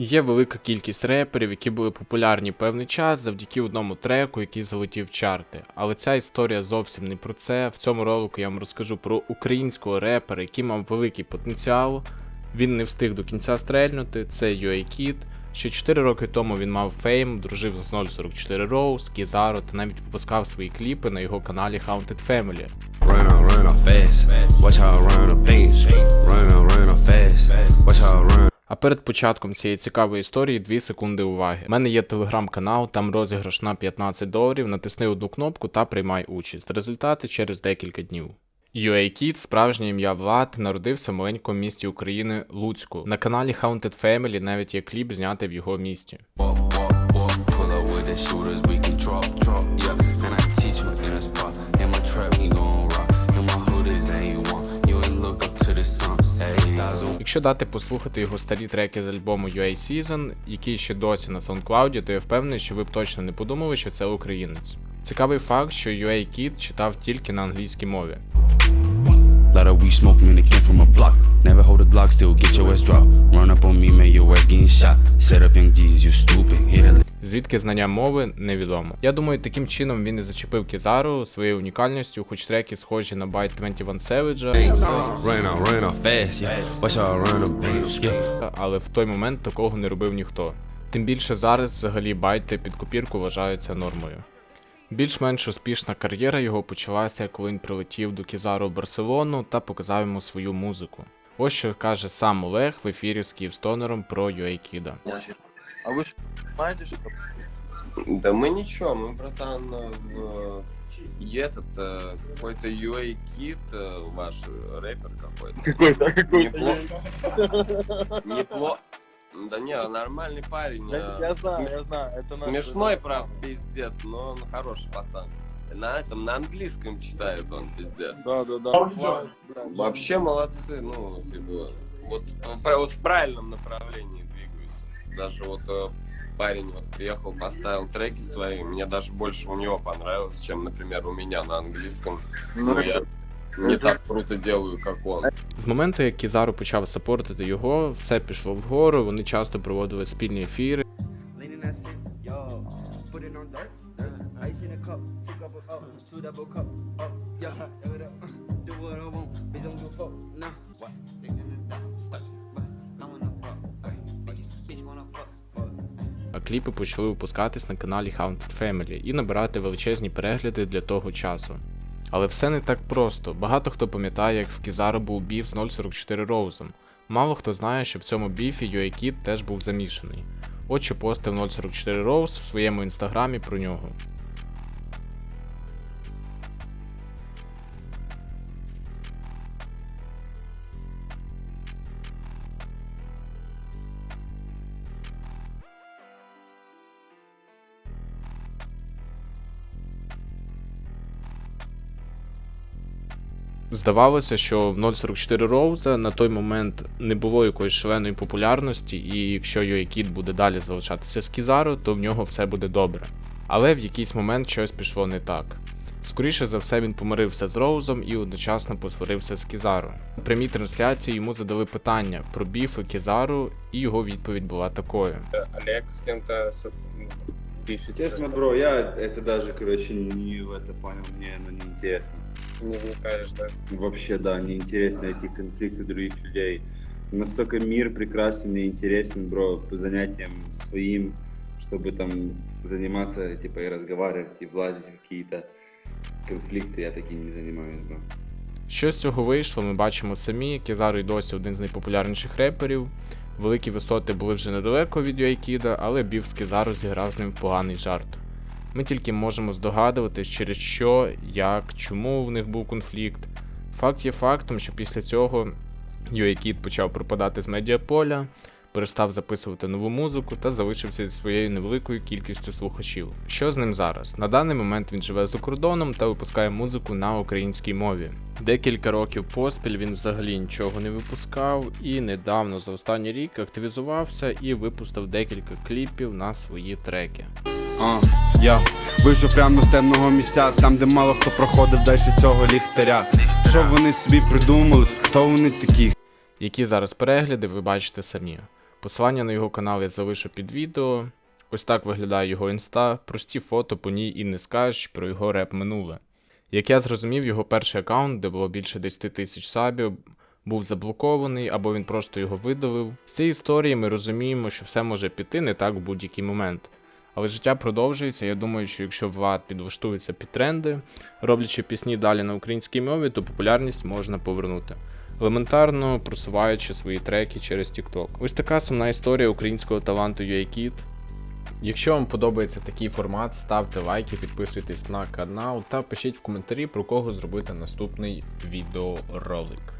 Є велика кількість реперів, які були популярні певний час завдяки одному треку, який залетів чарти. Але ця історія зовсім не про це. В цьому ролику я вам розкажу про українського репера, який мав великий потенціал. Він не встиг до кінця стрельнути. Це UA Kid. Ще 4 роки тому він мав фейм, дружив з 044 Rose, Кізаро та навіть випускав свої кліпи на його каналі Haunted Family. Run run. А перед початком цієї цікавої історії 2 секунди уваги. У мене є телеграм-канал, там розіграш на 15 доларів. Натисни одну кнопку та приймай участь. Результати через декілька днів. UA справжнє ім'я Влад, народився в маленькому місті України Луцьку. На каналі Haunted Family навіть є кліп знятий в його місті. Якщо дати послухати його старі треки з альбому UA Season, який ще досі на SoundCloud, то я впевнений, що ви б точно не подумали, що це українець. Цікавий факт, що UA Kid читав тільки на англійській мові. Lot of weed smoke when it came from a block. Never hold a Glock, still get your ass dropped. Run up on me, man, your ass getting shot. Set up young G's, you stupid. Hit a Звідки знання мови невідомо. Я думаю, таким чином він і зачепив Кізару своєю унікальністю, хоч треки схожі на Byte 21 Savage, але в той момент такого не робив ніхто. Тим більше зараз взагалі байти під копірку вважаються нормою. Більш-менш успішна кар'єра його почалася, коли він прилетів до Кізару в Барселону та показав йому свою музику. Ось що каже сам Олег в ефірі з Київстонером про UA Kid. А вы знаете, что Да мы ничего, мы, братан, в... и этот, э, какой-то UA Kid, э, ваш э, рэпер какой-то. какой-то какой-то Неплохо. Неплохо. Да не, нормальный парень. я, э, я знаю, я знаю, это надо. Смешной, правда, пиздец, но он хороший пацан. На этом, на английском читает он, пиздец. Да, да, да. Да. Вообще молодцы, ну, типа, вот, э, вот в правильном направлении. Даже вот э, парень вот приехал, поставил треки свои, мне даже больше у него понравилось, чем, например, у меня на английском. Ну, Ну, я не так круто делаю, как он. З моменту, як Кізару почав сапортити його, все пішло вгору, вони часто проводили спільні ефіри. Кліпи почали випускатись на каналі Haunted Family і набирати величезні перегляди для того часу. Але все не так просто. Багато хто пам'ятає, як в Кізару був біф з 044 Роузом. Мало хто знає, що в цьому біфі UA теж був замішаний. От що постив 044 Rose в своєму інстаграмі про нього. Здавалося, що в 044 Роуза на той момент не було якоїсь шаленої популярності, і якщо Kid буде далі залишатися з Кізару, то в нього все буде добре. Але в якийсь момент щось пішло не так. Скоріше за все, він помирився з Роузом і одночасно посварився з Кізару. На прямій трансляції йому задали питання про біфи Кізару, і його відповідь була такою. Олег с кем-то пишется. Честно, бро, я это даже, короче, не в это понял, мне оно не интересно. Не вникаешь, да? Вообще, да, не интересно эти конфликты других людей. Настолько мир прекрасен и интересен, бро, по занятиям своим, чтобы там заниматься, типа, и разговаривать, и влазить в какие-то конфликты, я таким не занимаюсь, бро. Що з цього вийшло, ми бачимо самі. Кізару й досі один з найпопулярніших реперів. Великі висоти були вже недалеко від Юайкіда, але Біф з Кізару зіграв з ним поганий жарт. Ми тільки можемо здогадуватись, через що, як, чому в них був конфлікт. Факт є фактом, що після цього Юайкід почав пропадати з медіаполя, перестав записувати нову музику та залишився зі своєю невеликою кількістю слухачів. Що з ним зараз? На даний момент він живе за кордоном та випускає музику на українській мові. Декілька років поспіль він взагалі нічого не випускав, і недавно за останній рік активізувався і випустив декілька кліпів на свої треки. А, я вийшов прямо з темного місця, там, де мало хто проходив далі цього ліхтаря. Що вони собі придумали, хто вони такі? Які зараз перегляди ви бачите самі. Посилання на його канал я залишу під відео. Ось так виглядає його інста, прості фото по ній і не скажеш про його реп минуле. Як я зрозумів, його перший аккаунт, де було більше 10 тисяч сабів, був заблокований або він просто його видалив. З цієї історії ми розуміємо, що все може піти не так в будь-який момент. Але життя продовжується. Я думаю, що якщо Влад підлаштується під тренди, роблячи пісні далі на українській мові, то популярність можна повернути. Елементарно просуваючи свої треки через TikTok. Ось така сумна історія українського таланту UIKid. Якщо вам подобається такий формат, ставте лайки, підписуйтесь на канал та пишіть в коментарі, про кого зробити наступний відеоролик.